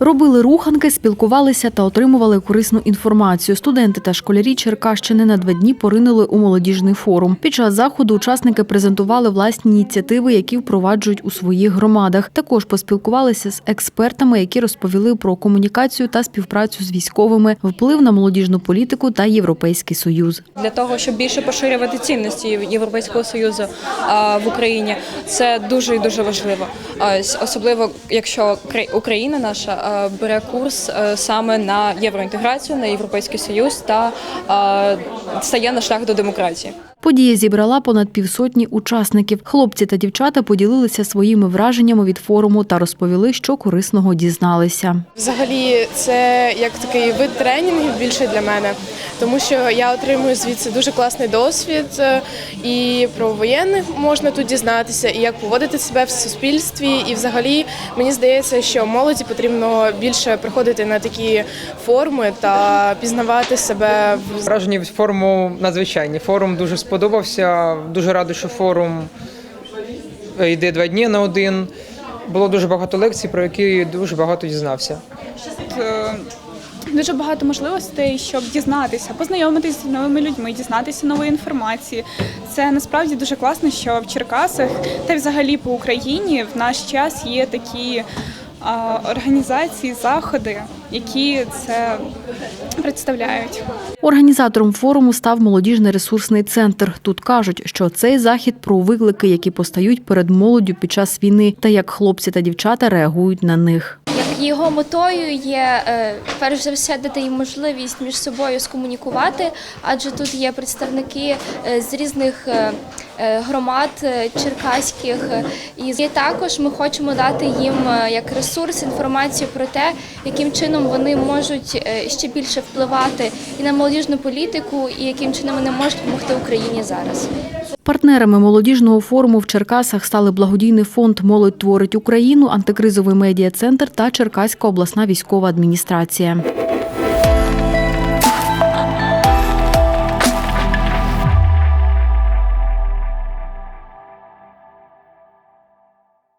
Робили руханки, спілкувалися та отримували корисну інформацію. Студенти та школярі Черкащини на два дні поринули у молодіжний форум. Під час заходу учасники презентували власні ініціативи, які впроваджують у своїх громадах. Також поспілкувалися з експертами, які розповіли про комунікацію та співпрацю з військовими, вплив на молодіжну політику та європейський союз. для того, щоб більше поширювати цінності Європейського союзу в Україні. Це дуже і дуже важливо. Особливо якщо Кра- Україна наша бере курс саме на євроінтеграцію, на європейський союз та а, стає на шлях до демократії. Подія зібрала понад півсотні учасників. Хлопці та дівчата поділилися своїми враженнями від форуму та розповіли, що корисного дізналися. Взагалі, це як такий вид тренінгів більше для мене, тому що я отримую звідси дуже класний досвід, е, і про воєнних можна тут дізнатися, і як поводити себе в суспільстві. І взагалі мені здається, що молоді потрібно більше приходити на такі форуми та пізнавати себе в Враження від форуму надзвичайні. Форум дуже сподобався. Дуже радий, що форум е, йде два дні на один. Було дуже багато лекцій, про які дуже багато дізнався. е, дуже багато можливостей, щоб дізнатися, познайомитися з новими людьми, дізнатися нової інформації. Це насправді дуже класно, що в Черкасах та взагалі по Україні в наш час є такі а, організації, заходи, які це представляють. Організатором форуму став молодіжний ресурсний центр. Тут кажуть, що цей захід про виклики, які постають перед молоддю під час війни, та як хлопці та дівчата реагують на них. Як його метою є е, перш за все дати їм можливість між собою скомунікувати, адже тут є представники е, з різних е, громад е, черкаських, е, і також ми хочемо дати їм е, як ресурс інформацію про те, яким чином вони можуть е, ще більше впливати і на молодіжну політику, і яким чином вони можуть допомогти Україні зараз. Партнерами молодіжного форуму в Черкасах стали благодійний фонд Молодь творить Україну, антикризовий медіа центр та Черкаська обласна військова адміністрація.